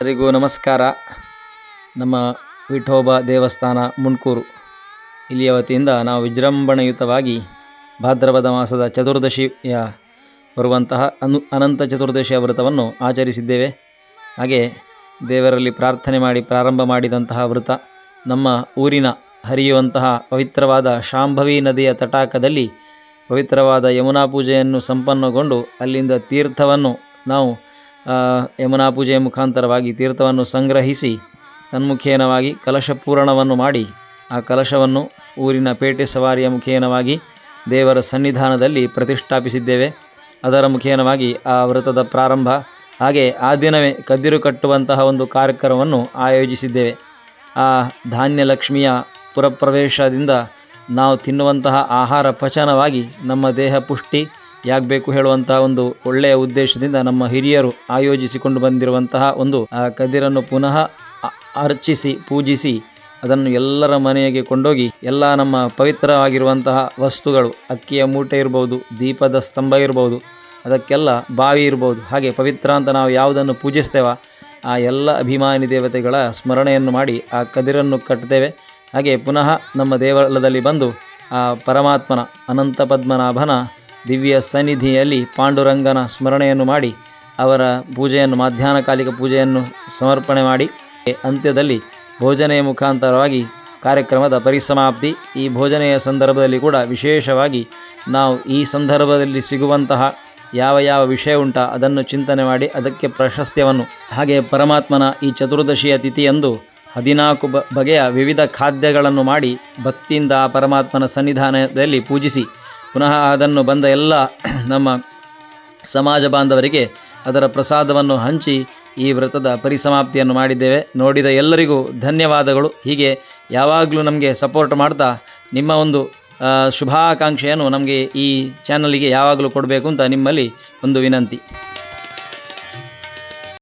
ಎಲ್ಲರಿಗೂ ನಮಸ್ಕಾರ. ನಮ್ಮ ವಿಠೋಬ ದೇವಸ್ಥಾನ ಮುಣ್ಕೂರು ಇಲ್ಲಿಯ ವತಿಯಿಂದ ನಾವು ವಿಜೃಂಭಣೆಯುತವಾಗಿ ಭಾದ್ರಪದ ಮಾಸದ ಚತುರ್ದಶಿಯ ಬರುವಂತಹ ಅನು, ಅನಂತ ಚತುರ್ದಶಿಯ ವ್ರತವನ್ನು ಆಚರಿಸಿದ್ದೇವೆ. ಹಾಗೆ ದೇವರಲ್ಲಿ ಪ್ರಾರ್ಥನೆ ಮಾಡಿ ಪ್ರಾರಂಭ ಮಾಡಿದಂತಹ ವ್ರತ ನಮ್ಮ ಊರಿನ ಹರಿಯುವಂತಹ ಪವಿತ್ರವಾದ ಶಾಂಭವಿ ನದಿಯ ತಟಾಕದಲ್ಲಿ ಪವಿತ್ರವಾದ ಯಮುನಾ ಪೂಜೆಯನ್ನು ಸಂಪನ್ನಗೊಂಡು ಅಲ್ಲಿಂದ ತೀರ್ಥವನ್ನು ನಾವು ಯಮುನಾ ಪೂಜೆಯ ಮುಖಾಂತರವಾಗಿ ತೀರ್ಥವನ್ನು ಸಂಗ್ರಹಿಸಿ ತನ್ಮುಖೇನವಾಗಿ ಕಲಶ ಪೂರಣವನ್ನು ಮಾಡಿ ಆ ಕಲಶವನ್ನು ಊರಿನ ಪೇಟೆ ಸವಾರಿಯ ಮುಖೇನವಾಗಿ ದೇವರ ಸನ್ನಿಧಾನದಲ್ಲಿ ಪ್ರತಿಷ್ಠಾಪಿಸಿದ್ದೇವೆ. ಅದರ ಮುಖೇನವಾಗಿ ಆ ವ್ರತದ ಪ್ರಾರಂಭ, ಹಾಗೆ ಆ ದಿನವೇ ಕದಿರು ಕಟ್ಟುವಂತಹ ಒಂದು ಕಾರ್ಯಕ್ರಮವನ್ನು ಆಯೋಜಿಸಿದ್ದೇವೆ. ಆ ಧಾನ್ಯ ಲಕ್ಷ್ಮಿಯ ಪುರಪ್ರವೇಶದಿಂದ ನಾವು ತಿನ್ನುವಂತಹ ಆಹಾರ ಪಚನವಾಗಿ ನಮ್ಮ ದೇಹ ಪುಷ್ಟಿ ಯಾಗಬೇಕು ಹೇಳುವಂತಹ ಒಂದು ಒಳ್ಳೆಯ ಉದ್ದೇಶದಿಂದ ನಮ್ಮ ಹಿರಿಯರು ಆಯೋಜಿಸಿಕೊಂಡು ಬಂದಿರುವಂತಹ ಒಂದು, ಆ ಕದಿರನ್ನು ಪುನಃ ಅರ್ಚಿಸಿ, ಪೂಜಿಸಿ, ಅದನ್ನು ಎಲ್ಲರ ಮನೆಗೆ ಕೊಂಡೋಗಿ ಎಲ್ಲ ನಮ್ಮ ಪವಿತ್ರವಾಗಿರುವಂತಹ ವಸ್ತುಗಳು, ಅಕ್ಕಿಯ ಮೂಟೆ ಇರ್ಬೋದು, ದೀಪದ ಸ್ತಂಭ ಇರ್ಬೋದು, ಅದಕ್ಕೆಲ್ಲ ಬಾವಿ ಇರ್ಬೋದು, ಹಾಗೆ ಪವಿತ್ರ ಅಂತ ನಾವು ಯಾವುದನ್ನು ಪೂಜಿಸ್ತೇವ, ಆ ಎಲ್ಲ ಅಭಿಮಾನಿ ದೇವತೆಗಳ ಸ್ಮರಣೆಯನ್ನು ಮಾಡಿ ಆ ಕದಿರನ್ನು ಕಟ್ತೇವೆ. ಹಾಗೆ ಪುನಃ ನಮ್ಮ ದೇವಾಲಯದಲ್ಲಿ ಬಂದು ಆ ಪರಮಾತ್ಮನ ಅನಂತ ಪದ್ಮನಾಭನ ದಿವ್ಯ ಸನ್ನಿಧಿಯಲ್ಲಿ ಪಾಂಡುರಂಗನ ಸ್ಮರಣೆಯನ್ನು ಮಾಡಿ, ಅವರ ಪೂಜೆಯನ್ನು ಮಧ್ಯಾಹ್ನ ಕಾಲಿಕ ಪೂಜೆಯನ್ನು ಸಮರ್ಪಣೆ ಮಾಡಿ, ಅಂತ್ಯದಲ್ಲಿ ಭೋಜನೆಯ ಮುಖಾಂತರವಾಗಿ ಕಾರ್ಯಕ್ರಮದ ಪರಿಸಮಾಪ್ತಿ. ಈ ಭೋಜನೆಯ ಸಂದರ್ಭದಲ್ಲಿ ಕೂಡ ವಿಶೇಷವಾಗಿ ನಾವು ಈ ಸಂದರ್ಭದಲ್ಲಿ ಸಿಗುವಂತಹ ಯಾವ ಯಾವ ವಿಷಯ ಉಂಟ ಅದನ್ನು ಚಿಂತನೆ ಮಾಡಿ, ಅದಕ್ಕೆ ಪ್ರಶಸ್ತ್ಯವನ್ನು ಹಾಗೆ ಪರಮಾತ್ಮನ ಈ ಚತುರ್ದಶಿಯ ತಿಥಿಯಂದು ಹದಿನಾಲ್ಕು ಬಗೆಯ ವಿವಿಧ ಖಾದ್ಯಗಳನ್ನು ಮಾಡಿ ಭಕ್ತಿಯಿಂದ ಆ ಪರಮಾತ್ಮನ ಸನ್ನಿಧಾನದಲ್ಲಿ ಪೂಜಿಸಿ ಪುನಃ ಅದನ್ನು ಬಂದ ಎಲ್ಲ ನಮ್ಮ ಸಮಾಜ ಬಾಂಧವರಿಗೆ ಅದರ ಪ್ರಸಾದವನ್ನು ಹಂಚಿ ಈ ವ್ರತದ ಪರಿಸಮಾಪ್ತಿಯನ್ನು ಮಾಡಿದ್ದೇವೆ. ನೋಡಿದ ಎಲ್ಲರಿಗೂ ಧನ್ಯವಾದಗಳು. ಹೀಗೆ ಯಾವಾಗಲೂ ನಮಗೆ ಸಪೋರ್ಟ್ ಮಾಡ್ತಾ ನಿಮ್ಮ ಒಂದು ಶುಭಾಕಾಂಕ್ಷೆಯನ್ನು ನಮಗೆ ಈ ಚಾನಲಿಗೆ ಯಾವಾಗಲೂ ಕೊಡಬೇಕು ಅಂತ ನಿಮ್ಮಲ್ಲಿ ಒಂದು ವಿನಂತಿ.